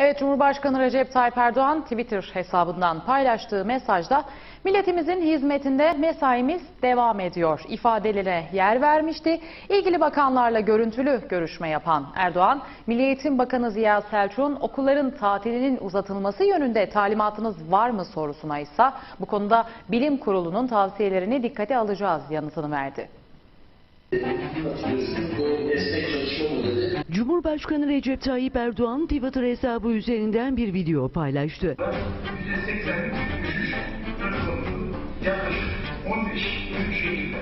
Evet Cumhurbaşkanı Recep Tayyip Erdoğan Twitter hesabından paylaştığı mesajda milletimizin hizmetinde mesaimiz devam ediyor ifadelere yer vermişti. İlgili bakanlarla görüntülü görüşme yapan Erdoğan, Milli Eğitim Bakanı Ziya Selçuk'un okulların tatilinin uzatılması yönünde talimatınız var mı sorusuna ise bu konuda bilim kurulunun tavsiyelerini dikkate alacağız yanıtını verdi. destek. Cumhurbaşkanı Recep Tayyip Erdoğan Twitter hesabı üzerinden bir video paylaştı. %80'lik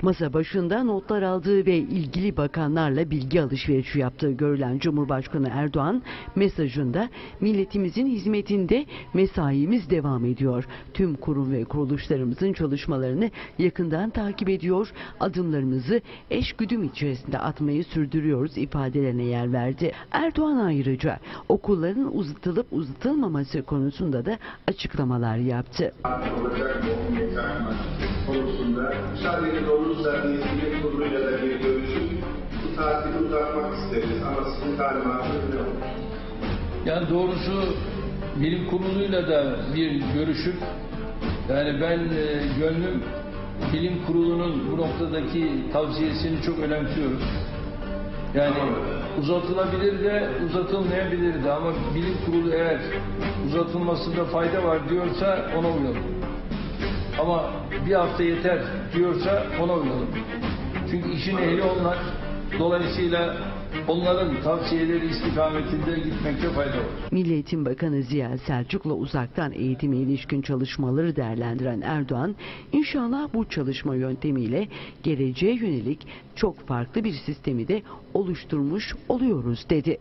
Masa başında notlar aldığı ve ilgili bakanlarla bilgi alışverişi yaptığı görülen Cumhurbaşkanı Erdoğan mesajında milletimizin hizmetinde mesaimiz devam ediyor. Tüm kurum ve kuruluşlarımızın çalışmalarını yakından takip ediyor, adımlarımızı eşgüdüm içerisinde atmayı sürdürüyoruz ifadelerine yer verdi. Erdoğan ayrıca okulların uzatılıp uzatılmaması konusunda da açıklamalar yaptı. Bilim kuruluyla da bir görüşüp bu tatili uzatmak isteriz ama sizin talimatınız ne olur? Yani doğrusu bilim kuruluyla da bir görüşüp yani ben e, gönlüm bilim kurulunun bu noktadaki tavsiyesini çok önemsiyorum. Yani uzatılabilir de uzatılmayabilir de ama bilim kurulu eğer uzatılmasında fayda var diyorsa ona uyalım. Ama bir hafta yeter diyorsa ona uyalım. Çünkü işin ehli onlar. Dolayısıyla onların tavsiyeleri istikametinde gitmekte fayda var. Milli Eğitim Bakanı Ziya Selçuk'la uzaktan eğitime ilişkin çalışmaları değerlendiren Erdoğan, inşallah bu çalışma yöntemiyle geleceğe yönelik çok farklı bir sistemi de oluşturmuş oluyoruz dedi.